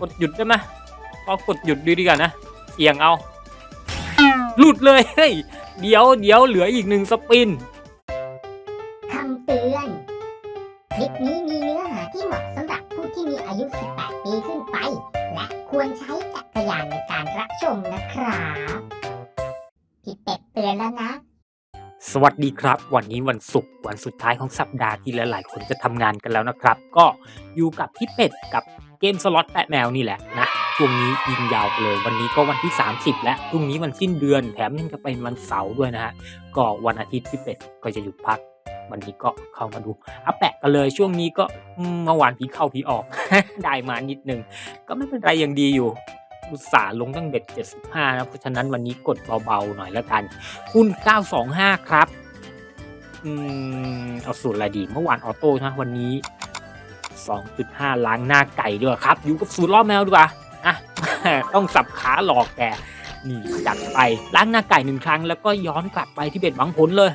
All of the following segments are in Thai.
กดหยุดได้ไหมพอกดหยุดดูดีกว่านะเอียงเอา หลุดเลยเฮ้ยเดี๋ยวเดี๋ยวเหลืออีกหนึ่งสปินคำเตือน คลิปนี้มีเนื้อหาที่เหมาะสำหรับผู้ที่มีอายุ 18 ปีขึ้นไป และควรใช้จักรยานในการรับชมนะครับพี่เป็ดเตือนแล้วนะ สวัสดีครับ วันนี้วันศุกร์วันสุดท้ายของสัปดาห์ที่หลายๆคนจะทำงานกันแล้วนะครับ ก็อยู่กับพี่เป็ดกับ เกมสล็อตแปะแมวนี่แหละนะช่วงนี้ยิงยาวไปเลย วันนี้ก็วันที่ 30 แล้วพรุ่งนี้วันสิ้นเดือนแถมยังจะเป็นวันเสาร์ด้วยนะฮะก็วันอาทิตย์พี่เป็ดก็จะหยุดพัก วันนี้ก็เข้ามาดูอัปแปะกันเลยช่วงนี้ก็เมื่อวานผีเข้าผีออก ได้มานิดนึง ก็ไม่เป็นไรยังดีอยู่อุตสาห์ลงตั้งเบ็ด 75 นะ เพราะฉะนั้นวันนี้กดเบาๆหน่อยแล้วกันหุ้น 925 ครับ อืม เอาสูตรอะไรดี เมื่อวานออโต้นะวันนี้ 2.5 ล้างหน้าไก่ด้วยครับ อยู่กับสูตรล่อแมวดีกว่าอะต้องสับขาหลอกแกนี่จัดไปล้างหน้าไก่หนึ่งครั้ง แล้วก็ย้อนกลับไปที่เบ็ดหวังผลเลย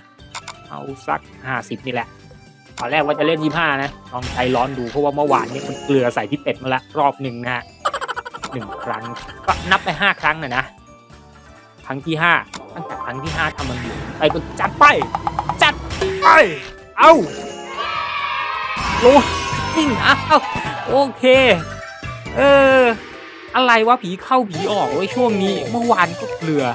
เอาสัก 50 นี่แหละตอนแรกว่าจะเล่น 25 นะ ลองใจร้อนดูเพราะว่าเมื่อวานนี้มันเกลือใส่ที่เป็ดมาละรอบหนึ่งนะฮะหนึ่งครั้งก็นับไปห้าครั้งนะนะครั้งที่ห้าตั้งแต่ครั้งที่ห้าทำมันอยู่ไปก็จัดไป จัดไป เอาโล งเอาวโอเค เออ อะไรวะผีเข้าผีออกไว้ช่วงนี้ เมื่อวานก็เกลือ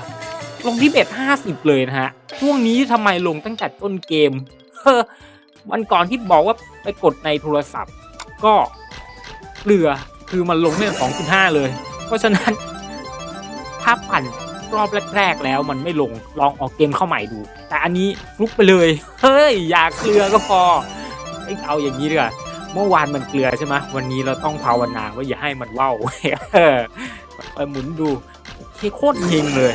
ลงที่เบ็ดห้าสิบเลยนะฮะ ช่วงนี้ทำไมลงตั้งแต่ต้นเกมเฮ้อวันก่อนที่บอกว่าไปกดในโทรศัพท์ ก็เกลือคือมันลงเนี่ย2.5เลย เพราะฉะนั้นถ้าปั่นรอบแรกๆแล้วมันไม่ลงลองออกเกมเข้าใหม่ดู แต่อันนี้ลุกไปเลย เฮ้ย อยากเกลือก็พอเอ้เอาอย่างนี้ดีกว่า เมื่อวานมันเกลือใช่ไหมวันนี้เราต้องภาวนาว่าอย่าให้มันว่าวไปหมุนดูโอเคโคตรเฮงเลย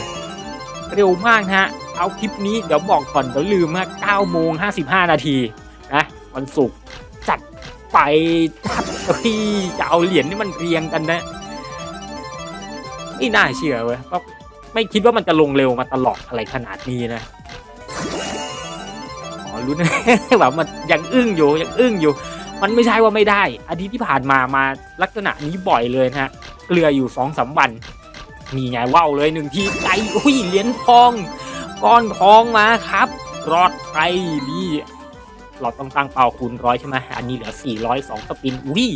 เร็วมากนะฮะ เอาคลิปนี้เดี๋ยวบอกก่อนเดี๋ยวลืมฮะ9โมง55 นาทีนะวันศุกร์จัดไปจัดเฮ้ยจะเอาเหรียญนี่มันเรียงกันนะไม่น่าเชื่อเว้ยก็ไม่คิดว่ามันจะลงเร็วมาตลอดอะไรขนาดนี้นะอ๋อรู้นะแบบมันยังอึ้งอยู่ยังอึ้งอยู่ มันไม่ใช่ว่าไม่ได้ อาทิตย์ที่ผ่านมามาลักษณะนี้บ่อยเลยนะฮะเกลืออยู่สองสามวันมีไงว่าวเลยหนึ่งทีใจอุ้ยเหรียญทอง ก้อนทองมาครับ รอดไปดีเราต้องตั้งเป้าคูณร้อยใช่ไหมอันนี้เหลือสี่ร้อยสองสปินอุ้ย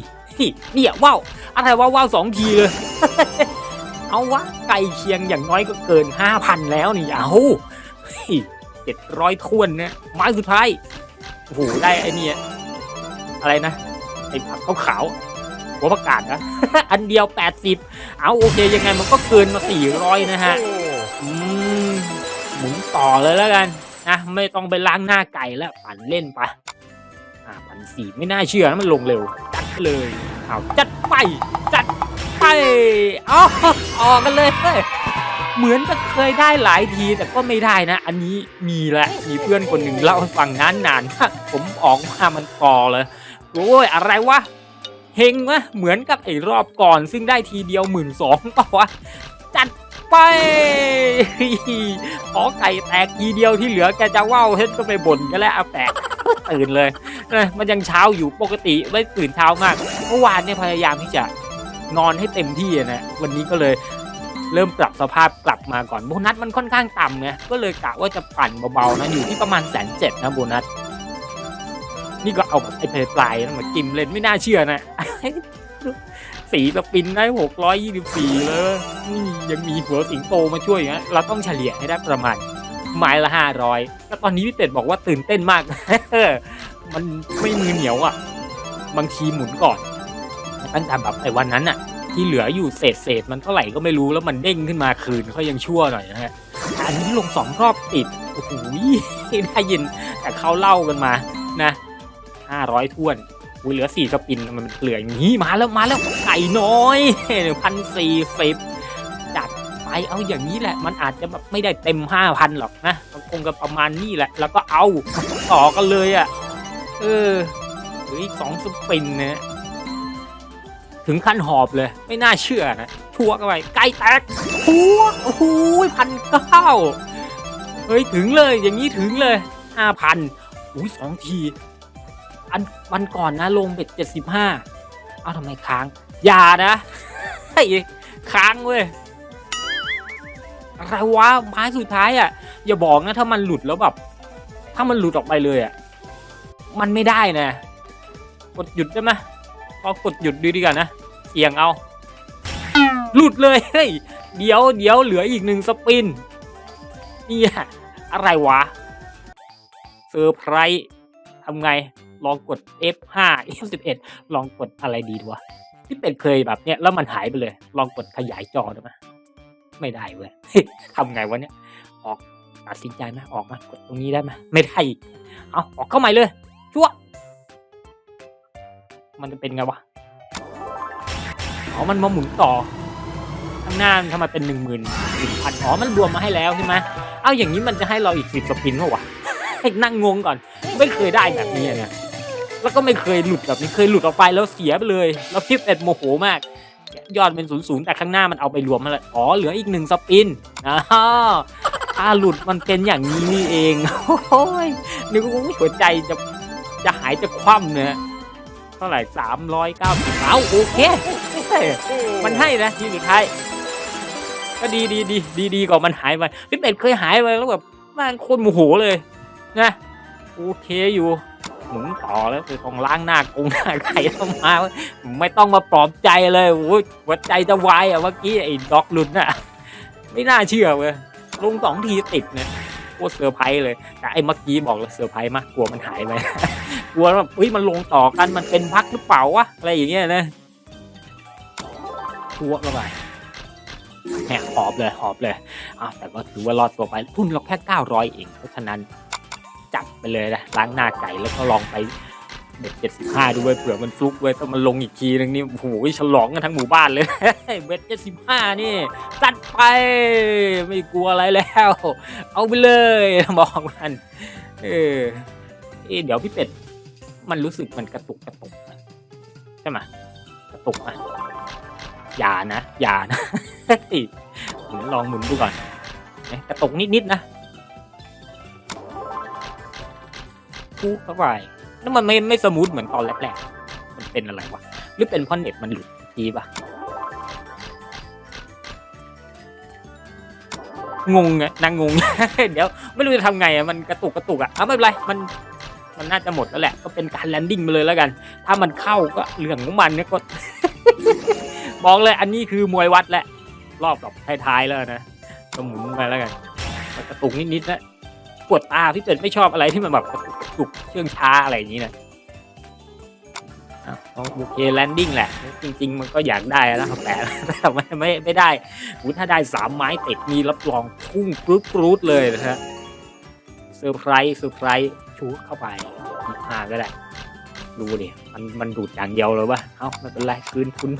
เนี่ยว่าวอะไรว่าว่าวสองทีเลย เอาวะไก่เคียงอย่างน้อยก็เกินห้าพันแล้วนี่เอาเจ็ดร้อยทวนนี่ยไม้สุดท้ายโอ้โหได้ไอเนี่ย อะไรนะไอ้ผักขาวๆหัวประกาศนะ อันเดียวแปดสิบเอาโอเคยังไงมันก็เกินมาสี่ร้อยนะฮะอืมหมุนต่อเลยแล้วกันนะไม่ต้องไปล้างหน้าไก่แล้วปั่นเล่นไปอ่าปั่นสี่ไม่น่าเชื่อนะมันลงเร็ว จัดไปเลยเอาจัดไป จัดไปเอาออกกันเลยเว้ยเหมือนจะเคยได้หลายทีแต่ก็ไม่ได้นะ อันนี้มีแหละมีเพื่อนคนหนึ่งเล่าให้ฟังนานนานๆว่าผมออกมามันกอเลย โอ้ยอะไรวะเฮงวะเหมือนกับไอ้รอบก่อน ซึ่งได้ทีเดียวหมื่นสองเปล่าวะจัดไปขอไก่แตกทีเดียวที่เหลือแกจะว่าวเฮ็ดก็ไปบ่นกันแล้วเอาแตกตื่นเลยมันยังเช้าอยู่ปกติไม่ตื่นเช้ามากเมื่อวานเนี่ยพยายามที่จะนอนให้เต็มที่นะวันนี้ก็เลยเริ่มปรับสภาพกลับมาก่อนโบนัสมันค่อนข้างต่ำไงก็เลยกะว่าจะปั่นเบาๆนะอยู่ที่ประมาณแสนเจ็ดนะโบนัส นี่ก็เอาแบบไอ้เพลปลายนะมากิมเล่นไม่น่าเชื่อนะ สีสปินได้หกร้อยยี่สิบสี่เลยนี่ยังมีหัวสิงโตมาช่วยอย่างนี้เราต้องเฉลี่ยให้ได้ประมาณไม้ละห้าร้อยแล้วตอนนี้พี่เป็ดบอกว่าตื่นเต้นมาก มันไม่มือเหนียวอะ บางทีหมุนก่อน ตั้งแต่แบบไอ้วันนั้นอะ ที่เหลืออยู่เศษเศษมันเท่าไหร่ก็ไม่รู้แล้วมันเด้งขึ้นมาคืนเขายังชั่วหน่อยนะฮะอันนี้ลงสองรอบติด โอ้โหได้ยินแต่เขาเล่ากันมานะ ห้าร้อยท้วนอุ้ยเหลือสี่สปินมันเกลืออย่างนี้มาแล้วมาแล้วไก่น้อยพันสี่สิบจัดไปเอาอย่างนี้แหละ มันอาจจะแบบไม่ได้เต็มห้าพันหรอกนะมันคงจะประมาณนี้แหละ แล้วก็เอาต่อกันเลยอะ่ะ เออเหลืออสองสปินนะถึงขั้นหอบเลย ไม่น่าเชื่อนะทั่วกันไปไก่แตกทั่วโอ้โหพันเก้าเฮ้ยถึงเลยอย่างนี้ถึงเลยห้าพันอุ้ยสองที อันวันก่อนนะลงเบ็ดเจ็ดสิบห้าเอาทำไมค้าง อย่านะฮ้ค้างเว้ยอะไรวะไม้สุดท้ายอะ อย่าบอกนะถ้ามันหลุดแล้วแบบ ถ้ามันหลุดออกไปเลยอะ มันไม่ได้นะ กดหยุดได้ไหมพอกดหยุดดูดีกันนะเสี่ยงเอา หลุดเลยเฮ้ยเดี๋ยวเดี๋ยวเหลืออีกหนึ่งสปินนี่อะไรวะเซอร์ไพรส์ทำไง ลองกด F5 F11 ลองกดอะไรดีดีวะพี่เป็ดเคยแบบเนี้ยแล้วมันหายไปเลย ลองกดขยายจอได้ไหมไม่ได้เว้ยทำไงวะเนี่ย ออกตัดสินใจไหมออกมากดตรงนี้ได้ไหมไม่ได้เอาออกเข้าใหม่เลยชั่ว มันจะเป็นไงวะอ๋อมันมาหมุนต่อข้างหน้ามันทำไมเป็นหนึ่งหมื่นหนึ่งพันอ๋อมันรวมมาให้แล้วใช่ไหมเอาอย่างนี้มันจะให้เราอีกสิบสปินเปล่าวะให้นั่งงงก่อน ไม่เคยได้แบบนี้อะนะ แล้วก็ไม่เคยหลุดแบบนี้เคยหลุดออกไปแล้วเสียไปเลย แล้วพิบเอ็ดโมโหมาก ยอดเป็นศูนย์ศูนย์แต่ข้างหน้ามันเอาไปรวมมาแล้วอ๋อเหลืออีกหนึ่งสปินอ้าวอาหลุดมันเป็นอย่างนี้นี่เองโอ้ยนึกว่าหัวใจจะจะหายจะคว่ำเนี่ยเท่าไหร่สามร้อยเก้าสิบเอาโอเค มันให้นะทีสุดท้ายก็ดีดีดีดีดีกว่ามันหายไปพี่เป็ดเคยหายไปแล้วแบบม่งโคตรโมโหเลยนะโอเคอยู่ หมุนต่อแล้วคือต้องล้างหน้ากุงหน้าไข่ต้องมา ไม่ต้องมาปลอบใจเลยโอ้ยหัวใจจะวายอะเมื่อกี้ไอ้ด็อกลุนน่ะ ไม่น่าเชื่อเว้ยลงสองทีติดเนี่ยโคตรเซอร์ไพรส์เลย แต่ไอ้เมื่อกี้บอกเลยเซอร์ไพรส์มากกลัวมันหายไปกลัวว่าเฮ้ยมันลงต่อกันมันเป็นพักหรือเปล่าวะอะไรอย่างเงี้ยนะชัวเข้าไปแหกหอบเลยหอบเลยอ้าวแต่ก็ถือว่ารอดตัวไปทุนเราแค่เก้าร้อยเองเพราะฉะนั้น จับไปเลยนะล้างหน้าไก่แล้วก็ลองไปเบ็ดเจ็ดสิบห้าด้วยเผื่อมันฟลุกเว้ยถ้ามันลงอีกทีนึงนี่โอ้โหฉลองกันทั้งหมู่บ้านเลยเบ็ดเจ็ดสิบห้านี่จัดไปไม่กลัวอะไรแล้ว เอาไปเลยบอกมันเออเดี๋ยวพี่เป็ดมันรู้สึกมันกระตุกกระตุกใช่ไหมกระตุกนะอย่านะอย่านะเฮ้ยเดี๋ยวลองหมุนดูก่อนกระตุกนิดๆนะ คู่เข้าไปแล้วมันไม่ไม่สมูทเหมือนตอนแรกๆมันเป็นอะไรวะ หรือเป็นเพราะเน็ตมันหลุดทีปะงงไงนางงง เดี๋ยวไม่รู้จะทำไงอะมันกระตุกกระตุกอะอะไม่เป็นไรมันมันน่าจะหมดแล้วแหละ ก็เป็นการแลนดิ้งไปเลยแล้วกัน ถ้ามันเข้าก็เรื่องของมันเนี่ยก็บอกเลยอันนี้คือมวยวัดแหละ รอบแบบท้ายๆแล้วนะก็หมุนไปแล้วกันกระตุกนิดๆนะ ปวดตาพี่เป็ดไม่ชอบอะไรที่มันแบบกระตุกกระตุกเชื่องช้าอะไรอย่างนี้นะอะเอาโอเคแลนดิ้งแหละ จริง ๆ มันก็อยากได้แล้วแต่แต่ไม่ไม่ไม่ได้หูถ้าได้สามไม้ติดมีรับรองพุ่งกรุ๊ดกรูดเลยนะฮะเซอร์ไพรส์เซอร์ไพรส์ชูเข้าไปอ่าก็ได้ดูดิมันมันดูดอย่างเดียวเลยวะเอ้าไม่เป็นไรคืนทุน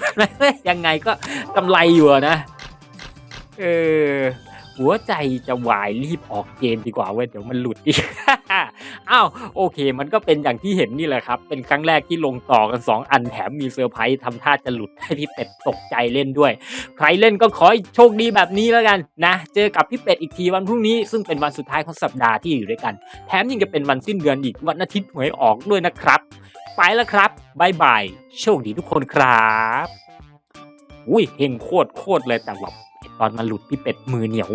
ยังไงก็กำไรอยู่อะนะเออ หัวใจจะวายรีบออกเกมดีกว่าเว้ยเดี๋ยวมันหลุดอีกอ้าวโอเค มันก็เป็นอย่างที่เห็นนี่แหละครับ เป็นครั้งแรกที่ลงต่อกัน 2 อันแถมมีเซอร์ไพรส์ทำท่าจะหลุดให้พี่เป็ดตกใจเล่นด้วย ใครเล่นก็ขอให้โชคดีแบบนี้แล้วกันนะ เจอกับพี่เป็ดอีกทีวันพรุ่งนี้ ซึ่งเป็นวันสุดท้ายของสัปดาห์ที่อยู่ด้วยกัน แถมยังจะเป็นวันสิ้นเดือนอีกวันอาทิตย์หวยออกด้วยนะครับ ไปแล้วครับบายบายโชคดีทุกคนครับอุ้ยเฮงโคตรโคตรเลยแต่แบบ ตอนมันหลุดพี่เป็ดมือเหนียว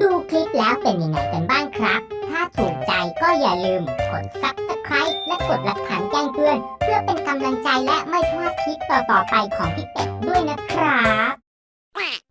ดูคลิปแล้วเป็นยังไงกันบ้างครับ ถ้าถูกใจก็อย่าลืมกด subscribe และกดระฆังแจ้งเตือน เพื่อเป็นกำลังใจและไม่พลาดคลิปต่อๆไปของพี่เป็ดด้วยนะครับ